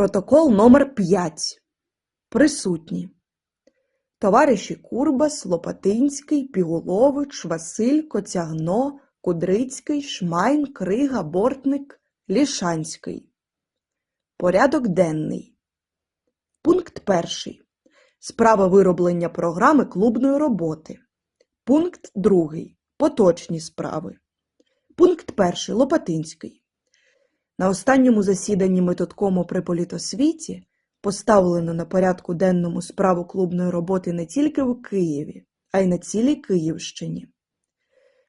Протокол номер 5 Присутні товариші Курбас, Лопатинський, Пігулович, Василь, Коцягно, Кудрицький, Шмайн, Крига, Бортник, Лішанський. Порядок денний. Пункт перший. Справа вироблення програми клубної роботи. Пункт другий. Поточні справи. Пункт перший. Лопатинський. На останньому засіданні методкому при політосвіті поставлено на порядку денному справу клубної роботи не тільки в Києві, а й на цілій Київщині.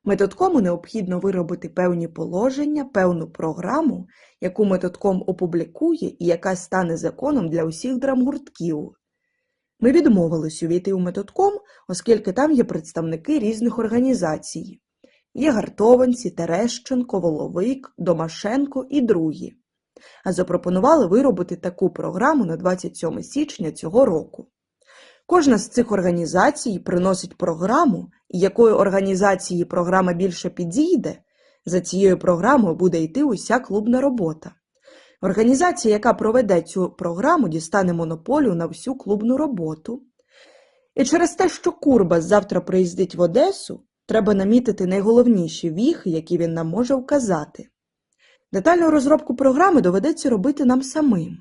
Методкому необхідно виробити певні положення, певну програму, яку методком опублікує і яка стане законом для усіх драмгуртків. Ми відмовились увійти у методком, оскільки там є представники різних організацій. Є гартованці, Терещенко, Воловик, Домашенко і другі. А запропонували виробити таку програму на 27 січня цього року. Кожна з цих організацій приносить програму, і якої організації програма більше підійде, за цією програмою буде йти уся клубна робота. Організація, яка проведе цю програму, дістане монополію на всю клубну роботу. І через те, що Курбас завтра приїздить в Одесу, треба намітити найголовніші віхи, які він нам може вказати. Детальну розробку програми доведеться робити нам самим.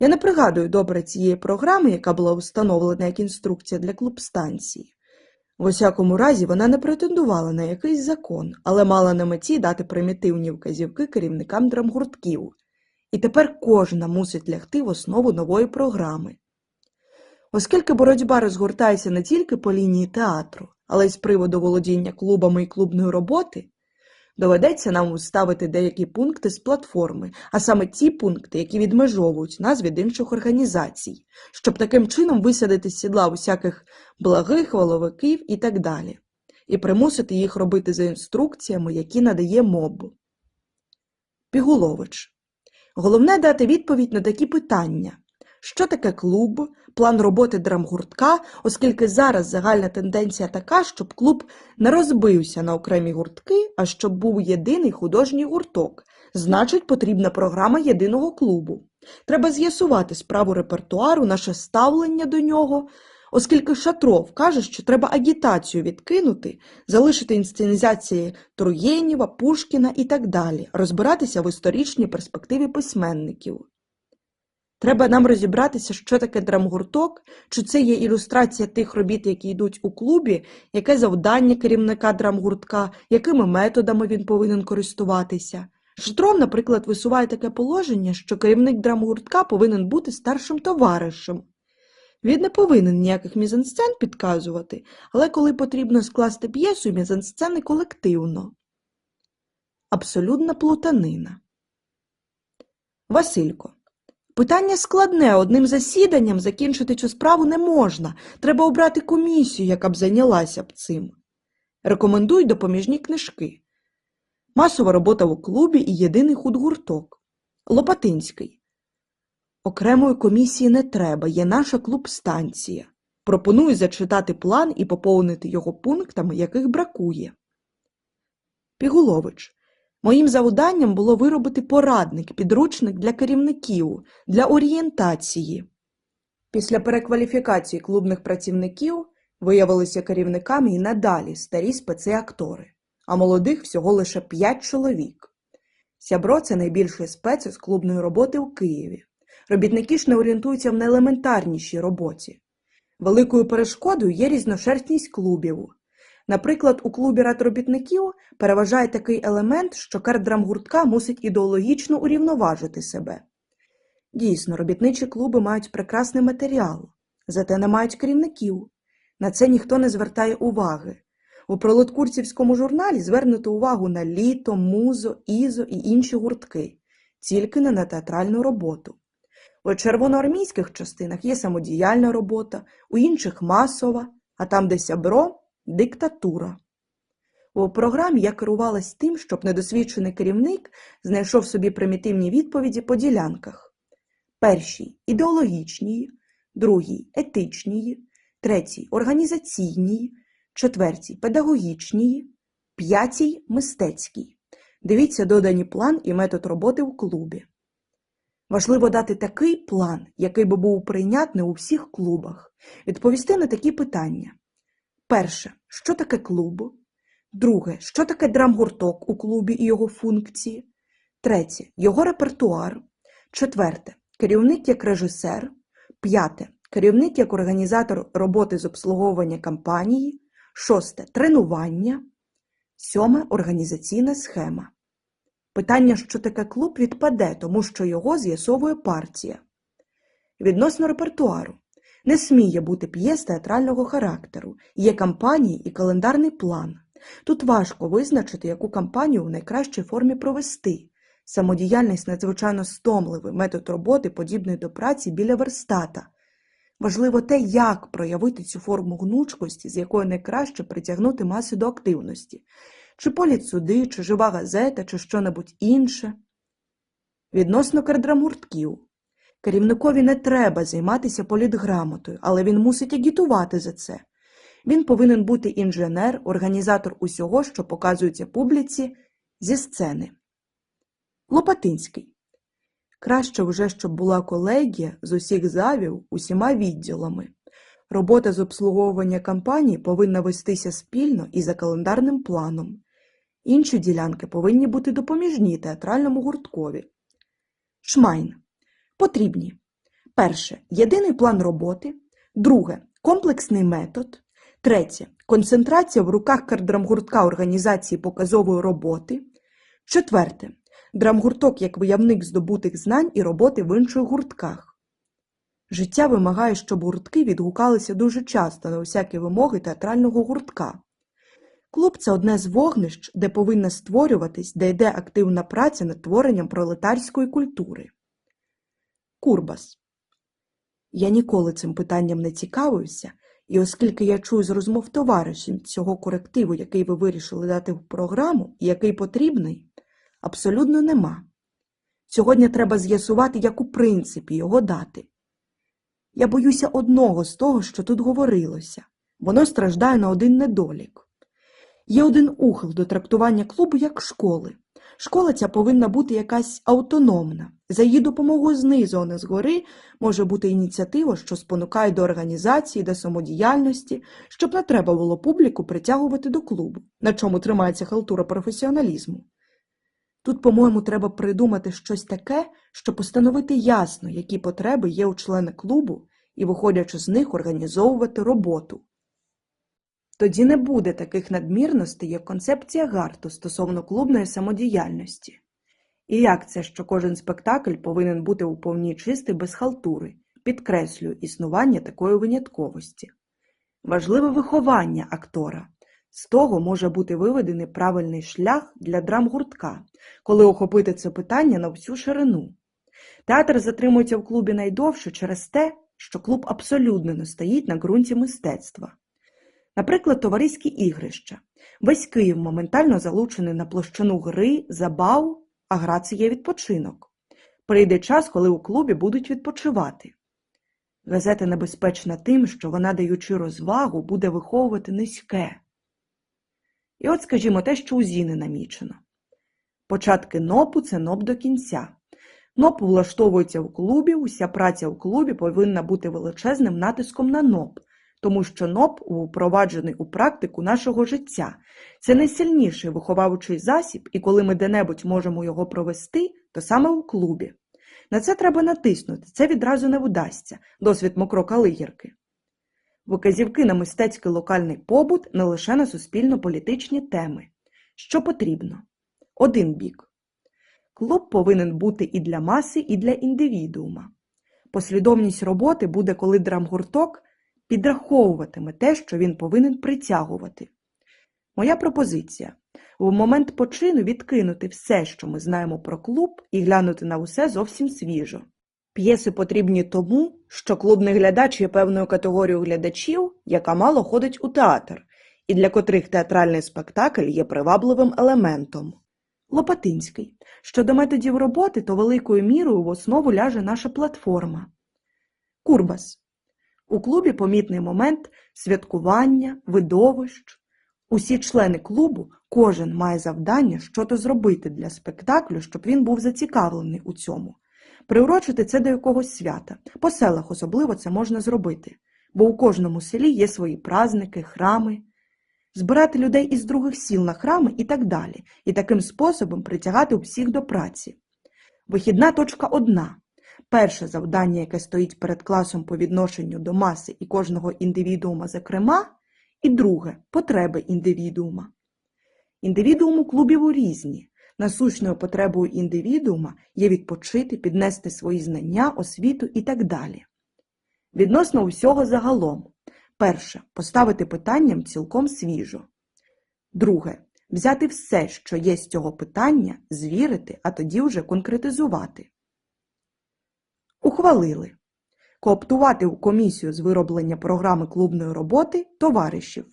Я не пригадую добре цієї програми, яка була встановлена як інструкція для клуб-станції. В усякому разі, вона не претендувала на якийсь закон, але мала на меті дати примітивні вказівки керівникам драмгуртків. І тепер кожна мусить лягти в основу нової програми. Оскільки боротьба розгортається не тільки по лінії театру, але й з приводу володіння клубами і клубної роботи, доведеться нам уставити деякі пункти з платформи, а саме ті пункти, які відмежовують нас від інших організацій, щоб таким чином висадити з сідла усяких благих воловиків і так далі, і примусити їх робити за інструкціями, які надає МОБ. Пігулович. Головне дати відповідь на такі питання. Що таке клуб, план роботи драмгуртка, оскільки зараз загальна тенденція така, щоб клуб не розбився на окремі гуртки, а щоб був єдиний художній гурток, значить потрібна програма єдиного клубу. Треба з'ясувати справу репертуару, наше ставлення до нього, оскільки Шатров каже, що треба агітацію відкинути, залишити інсценізації Труєнєва, Пушкіна і так далі, розбиратися в історичній перспективі письменників. Треба нам розібратися, що таке драмгурток, чи це є ілюстрація тих робіт, які йдуть у клубі, яке завдання керівника драмгуртка, якими методами він повинен користуватися. Шатров, наприклад, висуває таке положення, що керівник драмгуртка повинен бути старшим товаришем. Він не повинен ніяких мізансцен підказувати, але коли потрібно скласти п'єсу, мізансцени колективно. Абсолютна плутанина. Василько. Питання складне, одним засіданням закінчити цю справу не можна. Треба обрати комісію, яка б зайнялася б цим. Рекомендуй допоміжні книжки. Масова робота у клубі і єдиний худгурток. Лопатинський. Окремої комісії не треба, є наша клуб-станція. Пропоную зачитати план і поповнити його пунктами, яких бракує. Пігулович. Моїм завданням було виробити порадник, підручник для керівників, для орієнтації. Після перекваліфікації клубних працівників виявилися керівниками і надалі старі специ-актори, а молодих всього лише п'ять чоловік. Сябро – це найбільший спец з клубної роботи у Києві. Робітники ж не орієнтуються в найелементарнішій роботі. Великою перешкодою є різношерстність клубів. Наприклад, у клубі ратробітників переважає такий елемент, що кардрамгуртка мусить ідеологічно урівноважити себе. Дійсно, робітничі клуби мають прекрасний матеріал, зате не мають керівників. На це ніхто не звертає уваги. У пролоткурцівському журналі звернуто увагу на літо, музо, ізо і інші гуртки, тільки не на театральну роботу. У червоноармійських частинах є самодіяльна робота, у інших масова, а там, де сябро, диктатура. У програмі я керувалась тим, щоб недосвідчений керівник знайшов собі примітивні відповіді по ділянках. Першій ідеологічній, другій етичній, третій організаційній, четвертій педагогічній, п'ятій мистецькій. Дивіться додані план і метод роботи в клубі. Важливо дати такий план, який би був прийнятний у всіх клубах, відповісти на такі питання. Перше, що таке клуб? Друге, що таке драмгурток у клубі і його функції? Третє, його репертуар. Четверте, керівник як режисер. П'яте, керівник як організатор роботи з обслуговування кампанії. Шосте тренування. Сьоме організаційна схема. Питання, що таке клуб, відпаде, тому що його з'ясовує партія. Відносно репертуару. Не сміє бути п'єс театрального характеру, є кампанії і календарний план. Тут важко визначити, яку кампанію в найкращій формі провести. Самодіяльність надзвичайно стомливий метод роботи, подібний до праці біля верстата. Важливо те, як проявити цю форму гнучкості, з якою найкраще притягнути маси до активності. Чи політсуди, чи жива газета, чи що-небудь інше. Відносно кардрамуртків. Керівникові не треба займатися політграмотою, але він мусить агітувати за це. Він повинен бути інженер, організатор усього, що показується публіці зі сцени. Лопатинський. Краще вже, щоб була колегія з усіх завів усіма відділами. Робота з обслуговування кампанії повинна вестися спільно і за календарним планом. Інші ділянки повинні бути допоміжні театральному гурткові. Шмайн. Потрібні. Перше. Єдиний план роботи. Друге. Комплексний метод. Третє. Концентрація в руках кардрамгуртка організації показової роботи. Четверте. Драмгурток як виявник здобутих знань і роботи в інших гуртках. Життя вимагає, щоб гуртки відгукалися дуже часто на усякі вимоги театрального гуртка. Клуб – це одне з вогнищ, де повинна створюватись, де йде активна праця над творенням пролетарської культури. Курбас. Я ніколи цим питанням не цікавився, і оскільки я чую з розмов товаришів цього корективу, який ви вирішили дати в програму, і який потрібний, абсолютно нема. Сьогодні треба з'ясувати, як у принципі його дати. Я боюся одного з того, що тут говорилося. Воно страждає на один недолік. Є один ухил до трактування клубу як школи. Школа ця повинна бути якась автономна. За її допомогою знизу, а не згори, може бути ініціатива, що спонукає до організації, до самодіяльності, щоб не треба було публіку притягувати до клубу, на чому тримається халтура професіоналізму. Тут, по-моєму, треба придумати щось таке, щоб постановити ясно, які потреби є у члена клубу, і, виходячи з них, організовувати роботу. Тоді не буде таких надмірностей, як концепція Гарту стосовно клубної самодіяльності. І як це, що кожен спектакль повинен бути у повній чисти без халтури, підкреслюю існування такої винятковості. Важливе виховання актора. З того може бути виведений правильний шлях для драмгуртка, коли охопити це питання на всю ширину. Театр затримується в клубі найдовше через те, що клуб абсолютно не стоїть на ґрунті мистецтва. Наприклад, товариські ігрища. Весь Київ моментально залучений на площину гри, забав, а гра це є відпочинок. Прийде час, коли у клубі будуть відпочивати. Газета небезпечна тим, що вона, даючи розвагу, буде виховувати низьке. І от, скажімо, те, що у Зіни намічено. Початки нопу це ноп до кінця. НОП влаштовується в клубі, уся праця в клубі повинна бути величезним натиском на НОП, тому що НОП впроваджений у практику нашого життя. Це найсильніший виховавчий засіб, і коли ми де-небудь можемо його провести, то саме у клубі. На це треба натиснути, це відразу не вдасться, досвід мокрока лигірки. Вказівки на мистецький локальний побут не лише на суспільно-політичні теми. Що потрібно? Один бік. Клуб повинен бути і для маси, і для індивідуума. Послідовність роботи буде, коли драмгурток підраховуватиме те, що він повинен притягувати. Моя пропозиція в момент почину відкинути все, що ми знаємо про клуб, і глянути на усе зовсім свіжо. П'єси потрібні тому, що клубний глядач є певною категорією глядачів, яка мало ходить у театр, і для котрих театральний спектакль є привабливим елементом. Лопатинський. Щодо методів роботи, то великою мірою в основу ляже наша платформа. Курбас. У клубі помітний момент святкування, видовищ. Усі члени клубу, кожен має завдання що-то зробити для спектаклю, щоб він був зацікавлений у цьому. Приурочити це до якогось свята. По селах особливо це можна зробити, бо у кожному селі є свої праздники, храми. Збирати людей із других сіл на храми і так далі, і таким способом притягати всіх до праці. Вихідна точка одна. Перше завдання, яке стоїть перед класом по відношенню до маси і кожного індивідуума зокрема, і друге – потреби індивідуума. Індивідуум у клубів різні. Насущною потребою індивідуума є відпочити, піднести свої знання, освіту і так далі. Відносно усього загалом. Перше – поставити питанням цілком свіжо. Друге – взяти все, що є з цього питання, звірити, а тоді вже конкретизувати. Ухвалили. Кооптувати у комісію з вироблення програми клубної роботи товаришів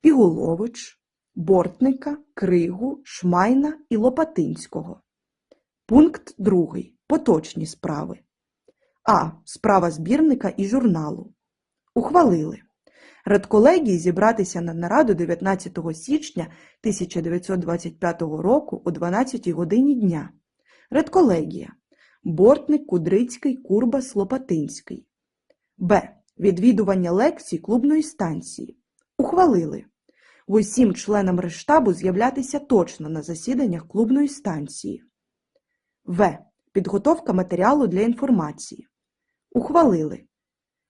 Пігулович, Бортника, Кригу, Шмайна і Лопатинського. Пункт 2. Поточні справи. А. Справа збірника і журналу. Ухвалили. Редколегії зібратися на нараду 19 січня 1925 року о 12 годині дня. Редколегія. Бортник, Кудрицький, Курбас, Лопатинський. Б. Відвідування лекцій клубної станції. Ухвалили. Усім членам рештабу з'являтися точно на засіданнях клубної станції. В. Підготовка матеріалу для інформації. Ухвалили.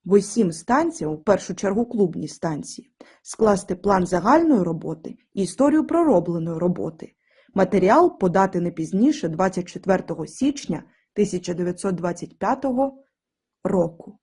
Усім станціям, в першу чергу клубні станції, скласти план загальної роботи і історію проробленої роботи. Матеріал подати не пізніше 24 січня 1925 року.